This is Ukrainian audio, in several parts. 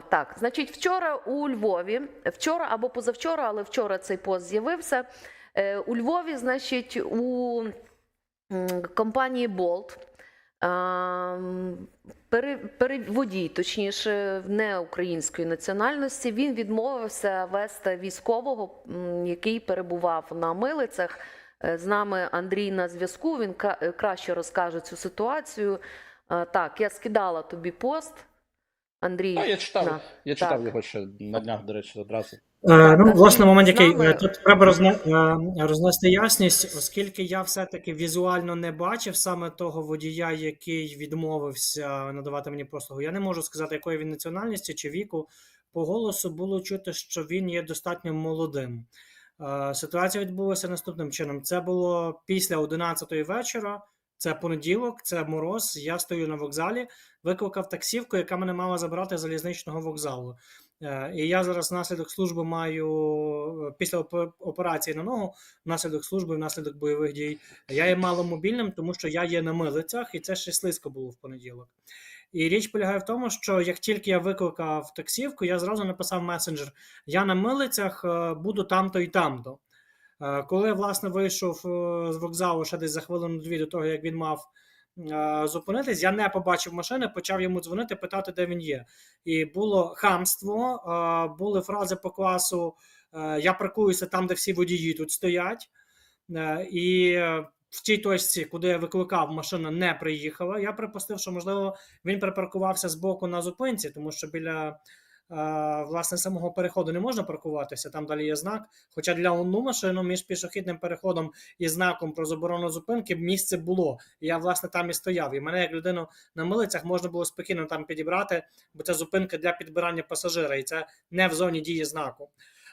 Так, значить, вчора у Львові, вчора або позавчора, але вчора цей пост з'явився. Е, У Львові, значить, у компанії пере- переводій, точніше, не української національності, він відмовився вести військового, який перебував на милицях. Е, З нами Андрій на зв'язку. Він е, краще розкаже цю ситуацію. Так, я скидала тобі пост. Андрій, А, я читав, на. я читав Так. його ще на днях, до речі, одразу. Е, ну, власне, момент, який е, тут треба е, рознести ясність, оскільки я все-таки візуально не бачив саме того водія, який відмовився надавати мені послугу. Я не можу сказати, якої він національності чи віку. По голосу було чути, що він є достатньо молодим. Ситуація відбулася наступним чином: це було після 11-ї вечора. Це понеділок, це мороз. Я стою на вокзалі, викликав таксівку, яка мене мала забрати з залізничного вокзалу. Е, І я зараз внаслідок служби маю е, після опе- операції на ногу, внаслідок служби, внаслідок бойових дій. Я є маломобільним, тому що я є на милицях, і це ще слизько було в понеділок. І річ полягає в тому, що як тільки я викликав таксівку, я зразу написав месенджер: я на милицях е, буду там-то і там-то. Е, Коли власне вийшов е, з вокзалу ще десь за хвилину-дві до того, як він мав е, зупинитись, я не побачив машини, почав йому дзвонити, питати, де він є. І було хамство, були фрази по класу: Я паркуюся там, де всі водії тут стоять. І в тій точці, куди я викликав, машина не приїхала. Я припустив, що можливо він припаркувався з боку на зупинці, тому що біля власне самого переходу не можна паркуватися. Там далі є знак. Хоча для одну машину між пішохідним переходом і знаком про заборону зупинки місце було. Я власне там і стояв. І мене як людину на милицях можна було спокійно там підібрати, бо це зупинка для підбирання пасажира, і це не в зоні дії знаку.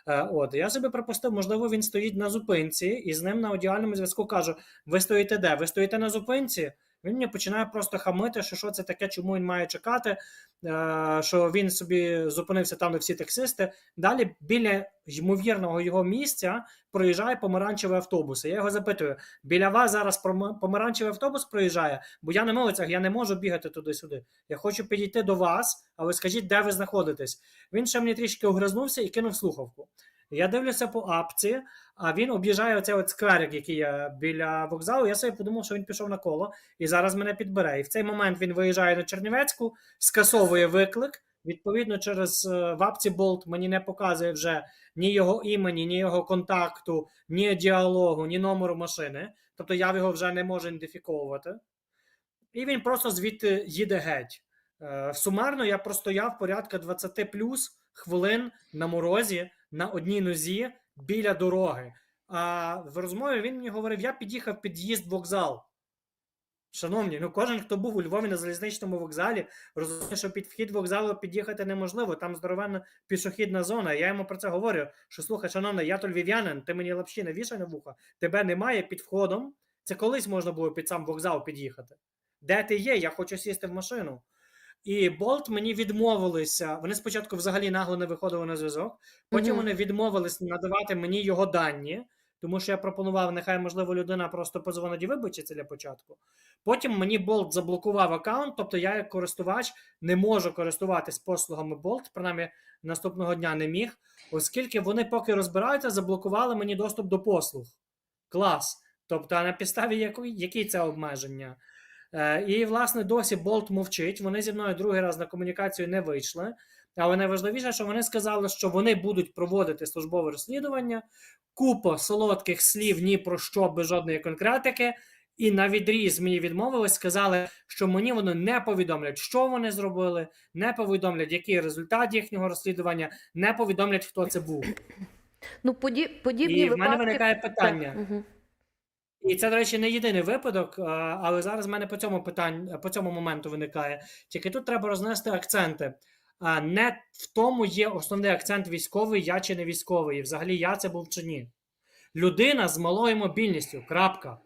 Е, От я собі припустив, можливо, він стоїть на зупинці, і з ним на аудіальному зв'язку кажу: ви стоїте де? Ви стоїте на зупинці? Він мені починає просто хамити, що що це таке, чому він має чекати, е, що він собі зупинився там, де всі таксисти. Далі біля ймовірного його місця проїжджає помаранчевий автобус. Я його запитую: біля вас зараз помаранчевий автобус проїжджає, бо я на милицях, я не можу бігати туди-сюди. Я хочу підійти до вас, але скажіть, де ви знаходитесь. Він ще мені трішки огризнувся і кинув слухавку. Я дивлюся по апці, а він об'їжджає оцей от скверик, який є біля вокзалу. Я собі подумав, що він пішов на коло і зараз мене підбере. І в цей момент він виїжджає на Чернівецьку, скасовує виклик. Відповідно, через е, в апці Болт мені не показує вже ні його імені, ні його контакту, ні діалогу, ні номеру машини. Тобто я його вже не можу ідентифіковувати. І він просто звідти їде геть. Е, Сумарно я простояв порядка 20 плюс хвилин на морозі на одній нозі біля дороги. А в розмові він мені говорив: я під'їхав під'їзд вокзал. Шановні, ну кожен, хто був у Львові на залізничному вокзалі, розуміє, що під вхід вокзалу під'їхати неможливо. Там здоровенна пішохідна зона. Я йому про це говорю: що слухай, шановний, я то львів'янин, ти мені лапші не вішай на вуха, тебе немає під входом. Це колись можна було під сам вокзал під'їхати. Де ти є? Я хочу сісти в машину. І Болт мені відмовилися. Вони спочатку взагалі нагло не виходили на зв'язок. Потім Мгм. вони відмовились надавати мені його дані, тому що я пропонував, нехай можливо людина просто позвонить і вибачиться для початку. Потім мені Болт заблокував аккаунт, тобто я, як користувач, не можу користуватись послугами Болт, принаймні наступного дня не міг, оскільки вони, поки розбираються, заблокували мені доступ до послуг. Клас. Тобто, а на підставі якої, які це обмеження? Е, і, власне, досі Болт мовчить. Вони зі мною другий раз на комунікацію не вийшли. Але найважливіше, що вони сказали, що вони будуть проводити службове розслідування, купа солодких слів ні про що без жодної конкретики. І на відріз мені відмовились, сказали, що мені вони не повідомлять, що вони зробили, не повідомлять, який результат їхнього розслідування, не повідомлять, хто це був. Ну, поді, подібні І в мене виникає питання. Мгм. І це, до речі, не єдиний випадок, але зараз в мене по цьому питань, по цьому моменту виникає. Тільки тут треба рознести акценти. Не в тому є основний акцент військовий, я чи не військовий. І взагалі я це був чи ні. Людина з малою мобільністю. Крапка.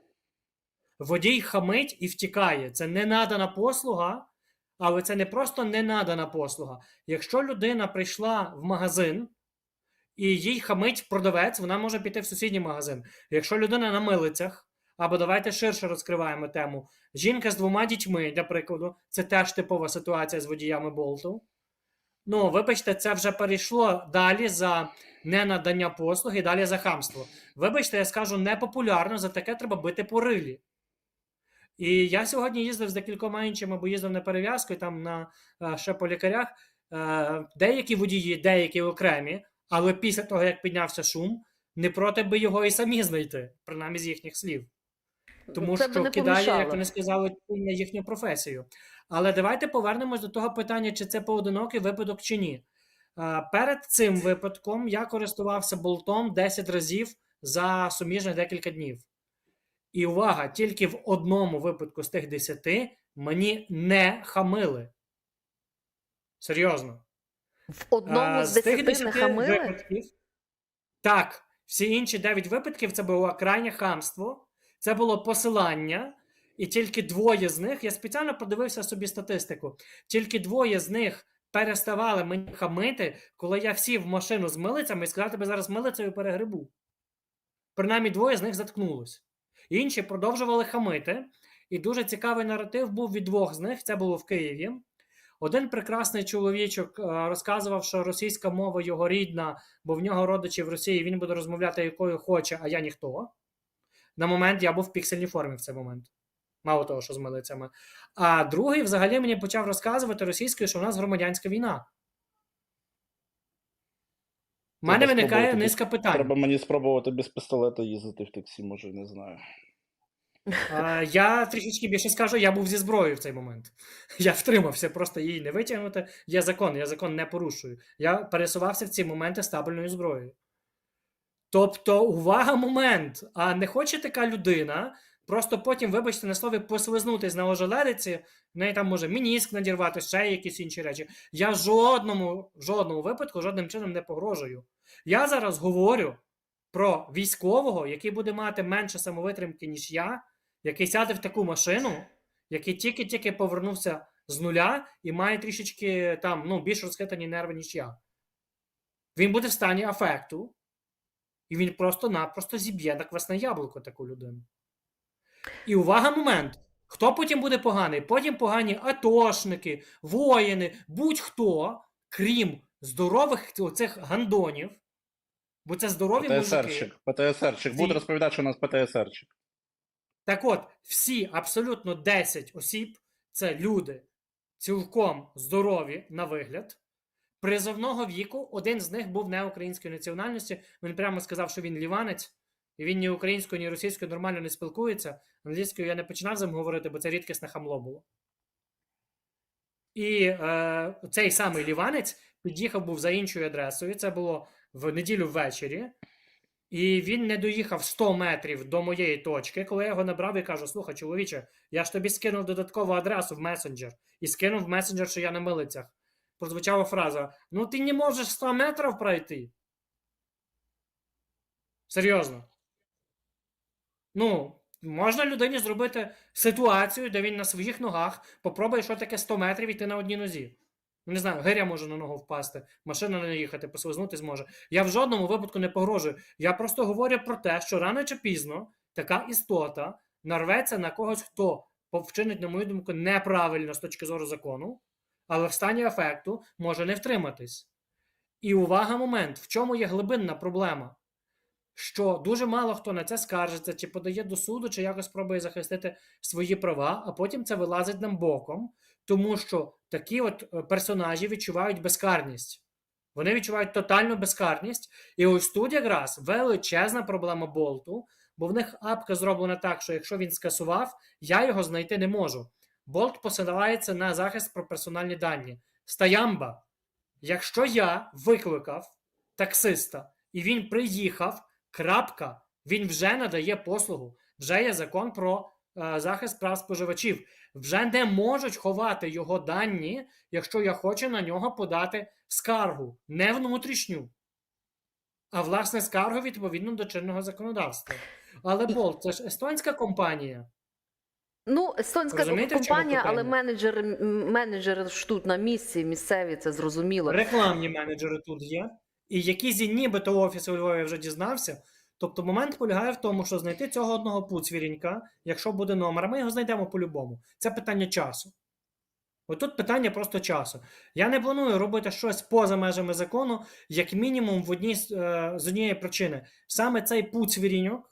Водій хамить і втікає. Це не надана послуга, але це не просто не надана послуга. Якщо людина прийшла в магазин і їй хамить продавець, вона може піти в сусідній магазин. Якщо людина на милицях, або давайте ширше розкриваємо тему. Жінка з двома дітьми, для прикладу, це теж типова ситуація з водіями болту. Ну, вибачте, це вже перейшло далі за ненадання послуги, далі за хамство. Вибачте, я скажу непопулярно, за таке треба бити по рилі. І я сьогодні їздив з декількома іншими, бо їздив на перев'язку, і там на е, ще по лікарях. Е, деякі водії, деякі окремі, але після того, як піднявся шум, не проти би його і самі знайти, принаймні з їхніх слів. Тому Це що кидає, як вони сказали, на їхню професію. Але давайте повернемось до того питання, чи це поодинокий випадок чи ні. Перед цим випадком я користувався болтом 10 разів за суміжних декілька днів. І увага, тільки в одному випадку з тих 10 мені не хамили. Серйозно. В одному з тих десяти не хамили? випадків. Так, всі інші 9 випадків це було крайнє хамство, це було посилання, і тільки двоє з них, я спеціально подивився собі статистику, тільки двоє з них переставали мені хамити, коли я сів в машину з милицями і сказав тебе зараз милицею перегрибу. Принаймні двоє з них заткнулось. Інші продовжували хамити. І дуже цікавий наратив був від двох з них. Це було в Києві. Один прекрасний чоловічок е, розказував, що російська мова його рідна, бо в нього родичі в Росії, він буде розмовляти якою хоче, а я ніхто. На момент я був в піксельній формі в цей момент. Мало того, що з милицями. А другий взагалі мені почав розказувати російською, що в нас громадянська війна. У мене виникає низка питань. Треба мені спробувати без пістолета їздити в таксі, може, не знаю. Е, Я трішечки більше скажу, я був зі зброєю в цей момент. Я втримався просто її не витягнути. Є закон, я закон не порушую. Я пересувався в ці моменти з табельною зброєю. Тобто, увага, момент! А не хоче така людина просто потім, вибачте, на слові, послизнутись на ожеледиці, в неї там може мініск надірвати, ще якісь інші речі. Я жодному, жодному випадку жодним чином не погрожую. Я зараз говорю про військового, який буде мати менше самовитримки, ніж я, який сяде в таку машину, який тільки-тільки повернувся з нуля і має трішечки там ну, більш розхитані нерви, ніж я. Він буде в стані афекту, і він просто-напросто зіб'є на квасне яблуко таку людину. І увага, момент. Хто потім буде поганий? Потім погані атошники, воїни, будь-хто, крім здорових оцих гандонів, бо це здорові мужики. ПТСРчик, ПТСРчик. Буде розповідати, що у нас ПТСРчик. Так от, всі абсолютно 10 осіб це люди цілком здорові на вигляд. Призовного віку один з них був не української національності. Він прямо сказав, що він ліванець, і він ні українською, ні російською нормально не спілкується. Англійською я не починав з ним говорити, бо це рідкісне хамло було. І е, цей самий ліванець під'їхав був за іншою адресою. Це було в неділю ввечері. І він не доїхав 100 метрів до моєї точки, коли я його набрав і кажу: слухай, чоловіче, я ж тобі скинув додаткову адресу в месенджер і скинув в месенджер, що я на милицях. Прозвучала фраза: Ну, ти не можеш 100 метрів пройти. Серйозно. Ну, можна людині зробити ситуацію, де він на своїх ногах попробує, що таке 100 метрів йти на одній нозі. Ну, не знаю, гиря може на ногу впасти, машина не їхати, послизнути зможе. Я в жодному випадку не погрожую. Я просто говорю про те, що рано чи пізно така істота нарветься на когось, хто вчинить, на мою думку, неправильно з точки зору закону, але в стані афекту може не втриматись. І увага, момент, в чому є глибинна проблема? Що дуже мало хто на це скаржиться, чи подає до суду, чи якось пробує захистити свої права, а потім це вилазить нам боком, тому що такі от е, персонажі відчувають безкарність. Вони відчувають тотальну безкарність. І ось тут якраз величезна проблема болту, бо в них апка зроблена так, що якщо він скасував, я його знайти не можу. Болт посилається на захист про персональні дані. Стаямба. Якщо я викликав таксиста і він приїхав, крапка, він вже надає послугу. Вже є закон про е, захист прав споживачів. Вже не можуть ховати його дані, якщо я хочу на нього подати скаргу, не внутрішню, а власне скаргу відповідно до чинного законодавства. Але Болт, це ж естонська компанія. Ну, естонська Розумієте, компанія, але менеджери, менеджери ж тут на місці, місцеві, це зрозуміло. Рекламні менеджери тут є. І які зі нібито офіси у Львові я вже дізнався. Тобто момент полягає в тому, що знайти цього одного пуцвірінька, якщо буде номер, ми його знайдемо по-любому. Це питання часу. Отут питання просто часу. Я не планую робити щось поза межами закону, як мінімум в одній з, е, з однієї причини. Саме цей путь свіріньок,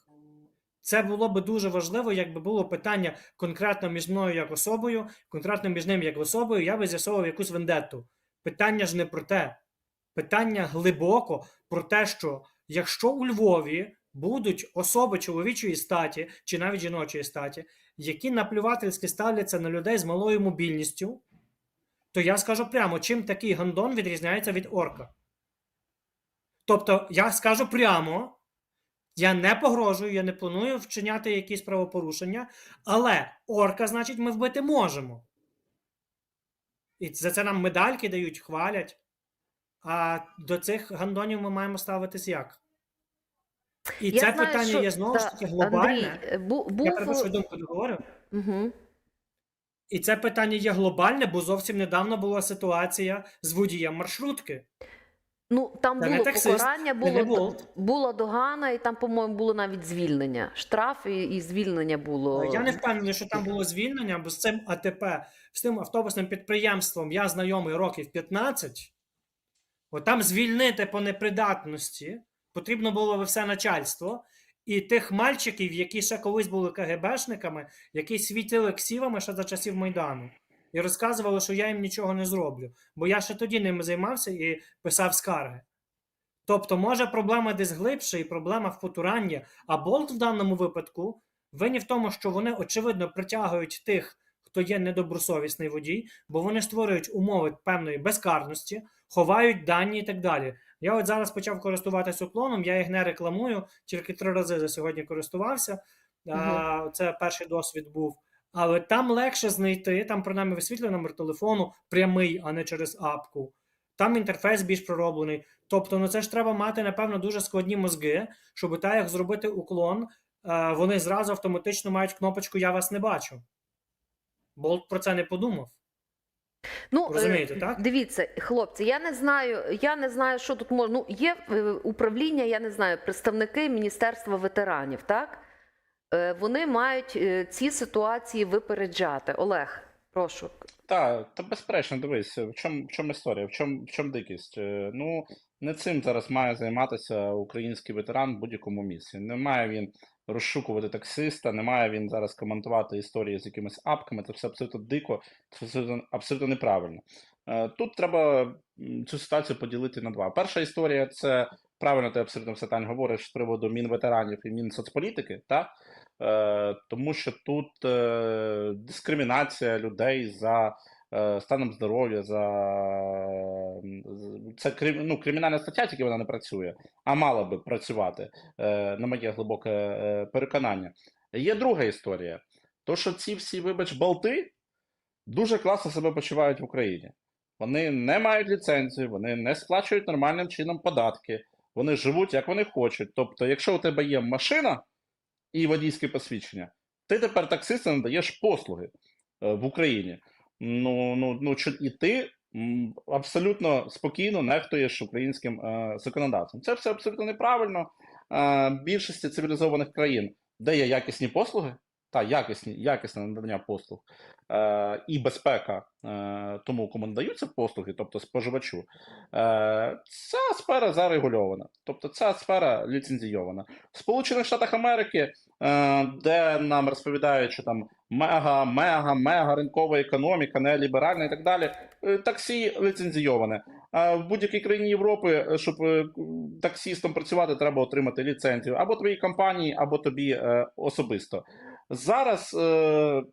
це було би дуже важливо, якби було питання конкретно між мною як особою, конкретно між ним як особою, я би з'ясовував якусь вендетту. Питання ж не про те. Питання глибоко про те, що якщо у Львові будуть особи чоловічої статі чи навіть жіночої статі, які наплювательськи ставляться на людей з малою мобільністю, то я скажу прямо, чим такий гандон відрізняється від орка. Тобто, я скажу прямо, я не погрожую, я не планую вчиняти якісь правопорушення, але орка, значить, ми вбити можемо. І за це нам медальки дають, хвалять. А до цих гандонів ми маємо ставитись як? І Я це знаю, питання що- є знову ж таки глобальне. Андрій, бу, був... Я перепрошую думку договорю. Угу. І це питання є глобальне, бо зовсім недавно була ситуація з водієм маршрутки. Ну, там було покарання, було, була догана, і там, по-моєму, було навіть звільнення. Штраф і, і звільнення було. Я не впевнений, що там було звільнення, бо з цим АТП, з тим автобусним підприємством я знайомий років 15. От там звільнити по непридатності потрібно було би все начальство. І тих мальчиків, які ще колись були КГБшниками, які світили ксівами ще за часів Майдану, і розказували, що я їм нічого не зроблю, бо я ще тоді ними займався і писав скарги. Тобто, може, проблема десь глибше, і проблема в потуранні, а болт в даному випадку винні в тому, що вони очевидно притягують тих, хто є недобросовісний водій, бо вони створюють умови певної безкарності, ховають дані і так далі. Я от зараз почав користуватися уклоном, я їх не рекламую, тільки три рази за сьогодні користувався. А, це перший досвід був. Але там легше знайти, там принаймні висвітлює номер телефону прямий, а не через апку. Там інтерфейс більш пророблений. Тобто, ну це ж треба мати, напевно, дуже складні мозги, щоб так як зробити уклон, е, вони зразу автоматично мають кнопочку Я вас не бачу. Болт про це не подумав. Ну, Розумієте, е, так? Дивіться, хлопці, я не знаю, я не знаю, що тут можна. Ну, є е, управління, я не знаю, представники Міністерства ветеранів, так? Е, Вони мають е, ці ситуації випереджати. Олег, прошу. Так, та безперечно, дивись, в чому, в чому історія, в чому, в чому дикість? Е, Ну, не цим зараз має займатися український ветеран в будь-якому місці. Не має він розшукувати таксиста, не має він зараз коментувати історії з якимись апками. Це все абсолютно дико, це абсолютно, абсолютно неправильно. Тут треба цю ситуацію поділити на два. Перша історія це правильно ти абсолютно все Тань, говориш з приводу мінветеранів і мінсоцполітики, так? Е, тому що тут е, дискримінація людей за е, станом здоров'я, за це крим- ну, кримінальна стаття, тільки вона не працює, а мала би працювати, е, на моє глибоке е, переконання. Є друга історія. То, що ці всі, вибач, болти дуже класно себе почувають в Україні. Вони не мають ліцензію, вони не сплачують нормальним чином податки, вони живуть як вони хочуть. Тобто, якщо у тебе є машина і водійське посвідчення, ти тепер таксистам надаєш послуги е, в Україні. Ну, ну, ну, і ти абсолютно спокійно нехтуєш українським е, законодавством. Це все абсолютно неправильно. Е, більшості цивілізованих країн, де є якісні послуги, та якісні, якісне надання послуг е, і безпека е, тому, кому надаються послуги, тобто споживачу, е, ця сфера зарегульована, тобто ця сфера ліцензійована. В Сполучених Штатах Америки, е, де нам розповідають, що там мега, мега, мега ринкова економіка, неоліберальна і так далі, е, таксі ліцензійоване. А в будь-якій країні Європи, е, щоб е, таксістом працювати, треба отримати ліцензію або твоїй компанії, або тобі е, особисто. Зараз, е,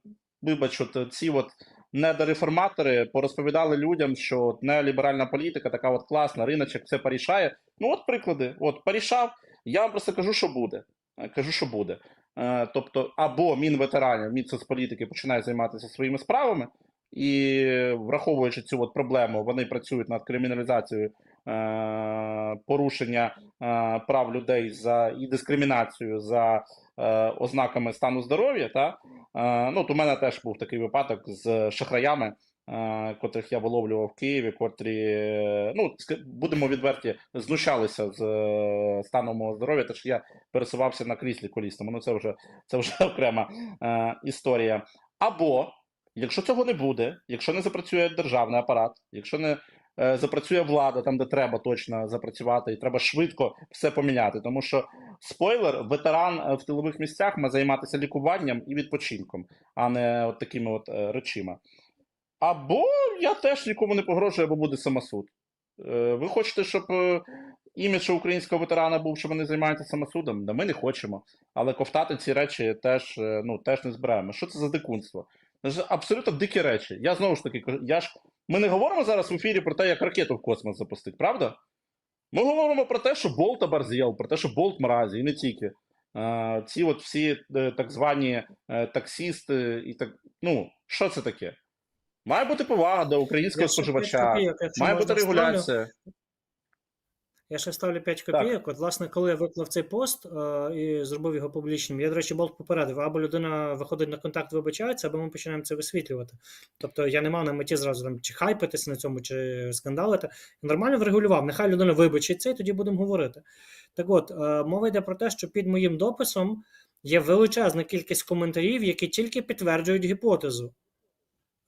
вибач, от ці от недореформатори порозповідали людям, що от неоліберальна політика така от класна, риночок все порішає. Ну, от приклади, от порішав. Я вам просто кажу, що буде. Е, Кажу, що буде. Е, тобто, або Мінветеранів, Мінсоцполітики починає займатися своїми справами, і враховуючи цю от проблему, вони працюють над криміналізацією е, порушення е, прав людей за і дискримінацією за е, ознаками стану здоров'я. Та? Е, ну, у мене теж був такий випадок з шахраями, е, котрих я виловлював в Києві, котрі, е, ну, будемо відверті, знущалися з е, станом мого здоров'я, що я пересувався на кріслі колісному. Ну, це вже, це вже окрема е, історія. Або Якщо цього не буде, якщо не запрацює державний апарат, якщо не е, запрацює влада там, де треба точно запрацювати, і треба швидко все поміняти. Тому що спойлер, ветеран е, в тилових місцях має займатися лікуванням і відпочинком, а не от такими от е, речима. Або я теж нікому не погрожую, або буде самосуд. Е, ви хочете, щоб е, імідж українського ветерана був, що вони займаються самосудом? Да ми не хочемо. Але ковтати ці речі теж, е, ну, теж не збираємо. Що це за дикунство? Це абсолютно дикі речі. Я знову ж таки я ж ми не говоримо зараз в ефірі про те, як ракету в космос запустити, правда? Ми говоримо про те, що Болт оборзєл, про те, що Болт мразі, і не тільки. А, ці от всі е, так звані е, таксісти, і так. Ну, що це таке? Має бути повага до українського споживача, має бути регуляція. Я ще ставлю 5 копійок. От, власне, коли я виклав цей пост е, і зробив його публічним, я, до речі, болт попередив, або людина виходить на контакт, вибачається, або ми починаємо це висвітлювати. Тобто я не мав на меті зразу там чи хайпитися на цьому, чи скандалити. Я нормально врегулював. Нехай людина вибачиться, і тоді будемо говорити. Так от, е, мова йде про те, що під моїм дописом є величезна кількість коментарів, які тільки підтверджують гіпотезу.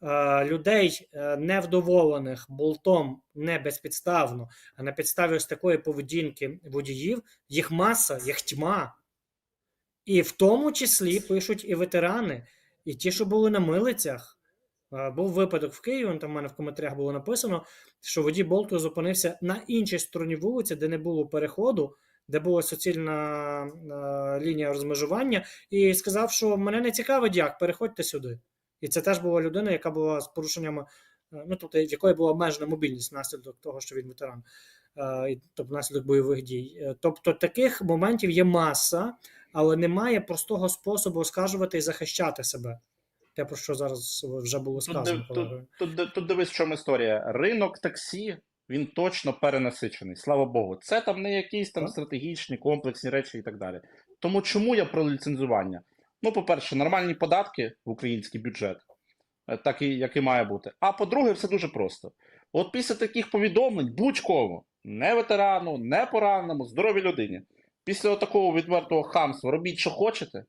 Е, Людей е, невдоволених болтом не безпідставно, а на підставі ось такої поведінки водіїв, їх маса, їх тьма. І в тому числі пишуть і ветерани, і ті, що були на милицях. Е, Був випадок в Києві, там в мене в коментарях було написано, що водій Болту зупинився на іншій стороні вулиці, де не було переходу, де була суцільна лінія розмежування, і сказав, що мене не цікавить як, переходьте сюди. І це теж була людина, яка була з порушеннями, е, ну тобто в якої була обмежена мобільність внаслідок того, що він ветеран, е, і, тобто внаслідок бойових дій. Е, Тобто таких моментів є маса, але немає простого способу оскаржувати і захищати себе. Те, про що зараз вже було сказано. тут, тут, тут, тут дивись, в чому історія. Ринок таксі він точно перенасичений. Слава Богу. Це там не якісь там стратегічні, комплексні речі і так далі. Тому чому я про ліцензування? Ну, по-перше, нормальні податки в український бюджет, е, так і як і має бути. А по-друге, все дуже просто. От після таких повідомлень будь-кому, не ветерану, не пораненому, здоровій людині, після такого відвертого хамства робіть, що хочете.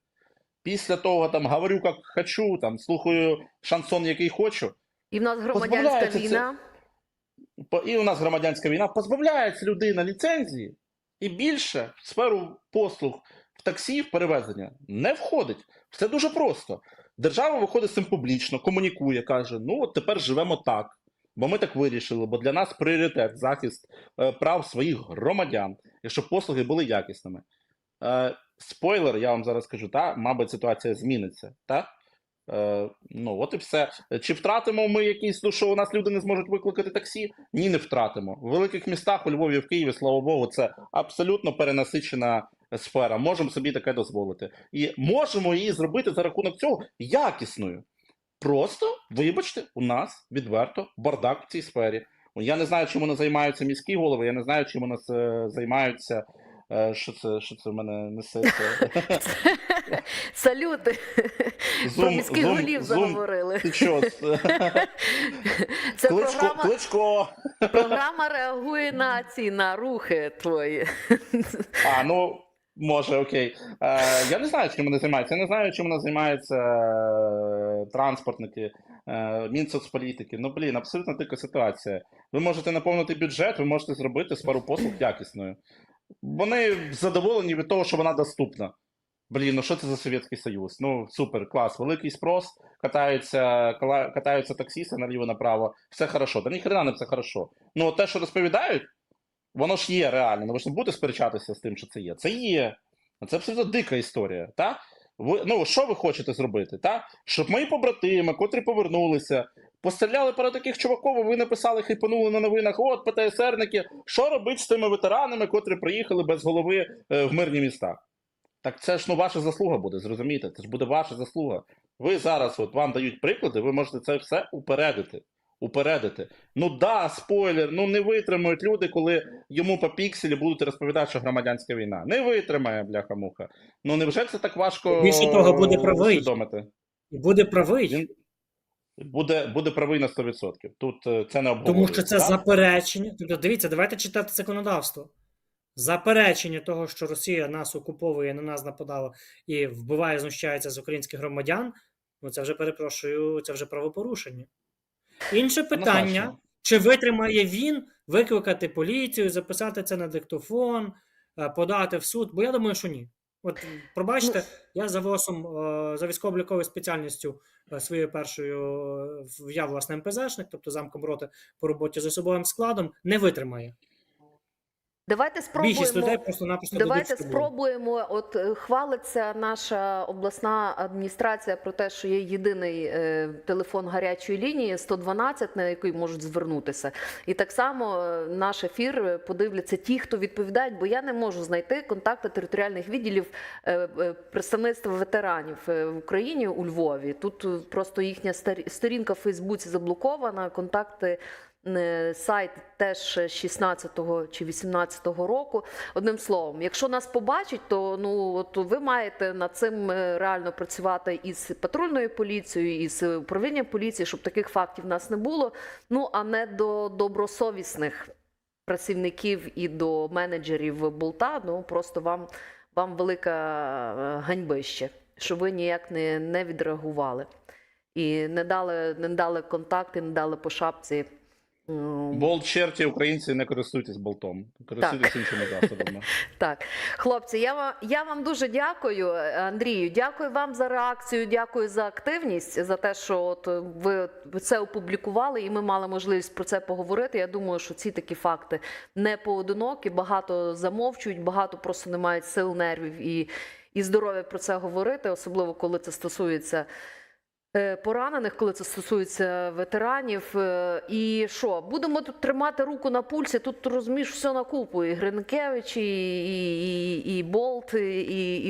Після того там говорю, як хочу, там слухаю шансон, який хочу. І в нас громадянська Позбавляється це- війна. І у нас громадянська війна позбавляється людина ліцензії і більше в сферу послуг таксі, в перевезення не входить. Все дуже просто. Держава виходить з цим публічно, комунікує, каже: ну от тепер живемо так, бо ми так вирішили, бо для нас пріоритет захист е, прав своїх громадян, якщо послуги були якісними. Е, спойлер, я вам зараз кажу, та, мабуть, ситуація зміниться. Та? Е, ну, от і все. Чи втратимо ми якісь, ну, що у нас люди не зможуть викликати таксі? Ні, не втратимо. В великих містах, у Львові, в Києві, слава Богу, це абсолютно перенасичена сфера. Можемо собі таке дозволити. І можемо її зробити за рахунок цього якісною. Просто, вибачте, у нас відверто бардак в цій сфері. Я не знаю, чим вони займаються міські голови, я не знаю, чим нас е, займаються. Е, що це, що це в мене несеться? Салюти. Про міських голів заговорили. Ти що? Це програма, кличко. програма реагує на ці на рухи твої. А, ну, може, окей. Я не знаю, чим вони займаються. Я не знаю, чим вони займаються е, транспортники, е, Мінсоцполітики. Ну, блін, абсолютно дика ситуація. Ви можете наповнити бюджет, ви можете зробити сферу послуг якісною. Вони задоволені від того, що вона доступна. Блін, ну що це за Совєтський Союз? Ну, супер, клас, великий спрос, катаються, катаються таксісти наліво направо, все хорошо. Та ніхрена не все хорошо. Ну, те, що розповідають, воно ж є реально. Ну ви ж не будете сперечатися з тим, що це є. Це є. Це абсолютно дика історія. Та? Ви, ну, що ви хочете зробити? Та? Щоб мої побратими, котрі повернулися, постріляли перед таких чуваків, ви написали, хайпанули на новинах, от ПТСРники, що робити з тими ветеранами, котрі приїхали без голови е, в мирні міста? Так це ж ну ваша заслуга буде, зрозумієте? Це ж буде ваша заслуга. Ви зараз, от вам дають приклади, ви можете це все упередити. Упередити. Ну да, спойлер, ну не витримають люди, коли йому по пікселі будуть розповідати, що громадянська війна. Не витримає, бляха-муха. Ну невже це так важко Більше того, буде правий. усвідомити? Буде правий. Він буде, буде правий на 100%. Тут е, це не Тому що це так? заперечення. Тобто, дивіться, давайте читати законодавство. Заперечення того, що Росія нас окуповує, на нас нападала і вбиває, знущається з українських громадян. Ну це вже перепрошую, це вже правопорушення. Інше питання: чи витримає він викликати поліцію, записати це на диктофон, е, подати в суд? Бо я думаю, що ні. От пробачте, я за ВОСом, е, за військово-обліковою спеціальністю е, своєю першою, е, я власне МПЗшник, тобто замком роти по роботі з особовим складом, не витримає. Давайте спробуємо. Більшість людей просто-напросто Давайте спробуємо. От е, хвалиться наша обласна адміністрація про те, що є єдиний е, телефон гарячої лінії 112, на який можуть звернутися. І так само е, наш ефір е, подивляться ті, хто відповідають, бо я не можу знайти контакти територіальних відділів е, е, представництва ветеранів в Україні у Львові. Тут просто їхня сторінка в Фейсбуці заблокована. Контакти сайт теж 16-го чи 18-го року. Одним словом, якщо нас побачать, то ну от ви маєте над цим е, реально працювати із патрульною поліцією, із управлінням поліції, щоб таких фактів в нас не було. Ну а не до добросовісних працівників і до менеджерів болта. Ну просто вам, вам велика е, ганьбище, що ви ніяк не, не відреагували. І не дали, не дали контакти, не дали по шапці. М, Болт черті, українці не користуйтесь болтом. Користуйтесь іншими засобами. Так, хлопці, я вам, я вам дуже дякую, е, Андрію. Дякую вам за реакцію. Дякую за активність, за те, що от е, ви це опублікували, і ми мали можливість про це поговорити. Я думаю, що ці такі факти не поодинокі. Багато замовчують, багато просто не мають сил, нервів і, і здоров'я про це говорити, особливо коли це стосується. Е, Поранених, коли це стосується ветеранів, Е, і що будемо тут тримати руку на пульсі? Тут розумієш все на купу. І Гринкевич, і, і, і, і Болт, і, і